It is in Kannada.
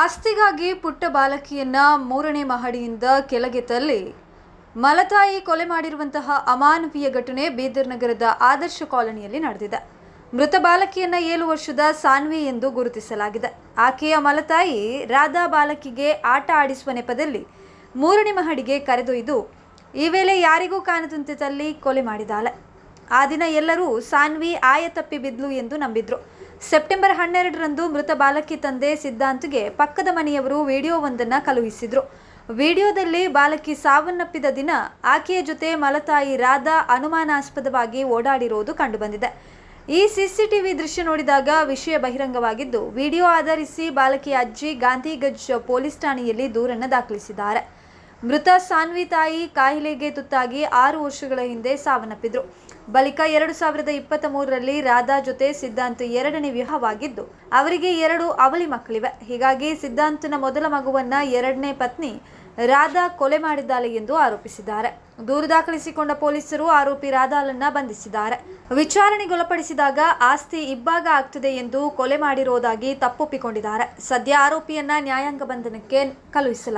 ಆಸ್ತಿಗಾಗಿ ಪುಟ್ಟ ಬಾಲಕಿಯನ್ನ ಮೂರನೇ ಮಹಡಿಯಿಂದ ಕೆಳಗೆ ತಳ್ಳಿ ಮಲತಾಯಿ ಕೊಲೆ ಮಾಡಿರುವಂತಹ ಅಮಾನವೀಯ ಘಟನೆ ಬೀದರ್ ನಗರದ ಆದರ್ಶ ಕಾಲೋನಿಯಲ್ಲಿ ನಡೆದಿದೆ. ಮೃತ ಬಾಲಕಿಯನ್ನ ಏಳು ವರ್ಷದ ಸಾನ್ವಿ ಎಂದು ಗುರುತಿಸಲಾಗಿದೆ. ಆಕೆಯ ಮಲತಾಯಿ ರಾಧಾ ಬಾಲಕಿಗೆ ಆಟ ಆಡಿಸುವ ನೆಪದಲ್ಲಿ ಮೂರನೇ ಮಹಡಿಗೆ ಕರೆದೊಯ್ದು ಈ ವೇಳೆ ಯಾರಿಗೂ ಕಾಣದಂತೆ ತಳ್ಳಿ ಕೊಲೆ ಮಾಡಿದಾಳೆ. ಆ ದಿನ ಎಲ್ಲರೂ ಸಾನ್ವಿ ಆಯ ತಪ್ಪಿ ಬಿದ್ಲು ಎಂದು ನಂಬಿದ್ರು. ಸೆಪ್ಟೆಂಬರ್ ಹನ್ನೆರಡರಂದು ಮೃತ ಬಾಲಕಿ ತಂದೆ ಸಿದ್ಧಾಂತ್ಗೆ ಪಕ್ಕದ ಮನೆಯವರು ವಿಡಿಯೋವೊಂದನ್ನು ಕಳುಹಿಸಿದ್ರು. ವಿಡಿಯೋದಲ್ಲಿ ಬಾಲಕಿ ಸಾವನ್ನಪ್ಪಿದ ದಿನ ಆಕೆಯ ಜೊತೆ ಮಲತಾಯಿ ರಾಧಾ ಅನುಮಾನಾಸ್ಪದವಾಗಿ ಓಡಾಡಿರುವುದು ಕಂಡುಬಂದಿದೆ. ಈ ಸಿಸಿಟಿವಿ ದೃಶ್ಯ ನೋಡಿದಾಗ ವಿಷಯ ಬಹಿರಂಗವಾಗಿದ್ದು, ವಿಡಿಯೋ ಆಧರಿಸಿ ಬಾಲಕಿಯ ಅಜ್ಜಿ ಗಾಂಧಿಗಜ್ ಪೊಲೀಸ್ ಠಾಣೆಯಲ್ಲಿ ದೂರನ್ನು ದಾಖಲಿಸಿದ್ದಾರೆ. ಮೃತ ಸಾನ್ವಿ ತಾಯಿ ಕಾಯಿಲೆಗೆ ತುತ್ತಾಗಿ ಆರು ವರ್ಷಗಳ ಹಿಂದೆ ಸಾವನ್ನಪ್ಪಿದ್ರು. ಬಳಿಕ ಎರಡು ಸಾವಿರದ ಇಪ್ಪತ್ತ ಮೂರರಲ್ಲಿ ರಾಧಾ ಜೊತೆ ಸಿದ್ಧಾಂತ್ ಎರಡನೇ ವಿವಾಹವಾಗಿದ್ದು, ಅವರಿಗೆ ಎರಡು ಅವಳಿ ಮಕ್ಕಳಿವೆ. ಹೀಗಾಗಿ ಸಿದ್ಧಾಂತನ ಮೊದಲ ಮಗುವನ್ನ ಎರಡನೇ ಪತ್ನಿ ರಾಧಾ ಕೊಲೆ ಮಾಡಿದ್ದಾಳೆ ಎಂದು ಆರೋಪಿಸಿದ್ದಾರೆ. ದೂರು ದಾಖಲಿಸಿಕೊಂಡ ಪೊಲೀಸರು ಆರೋಪಿ ರಾಧಾಳನ್ನ ಬಂಧಿಸಿದ್ದಾರೆ. ವಿಚಾರಣೆಗೊಳಪಡಿಸಿದಾಗ ಆಸ್ತಿ ಇಬ್ಬಾಗ ಆಗ್ತದೆ ಎಂದು ಕೊಲೆ ಮಾಡಿರೋದಾಗಿ ತಪ್ಪೊಪ್ಪಿಕೊಂಡಿದ್ದಾರೆ. ಸದ್ಯ ಆರೋಪಿಯನ್ನ ನ್ಯಾಯಾಂಗ ಬಂಧನಕ್ಕೆ ಕಳುಹಿಸಲಾಗಿದೆ.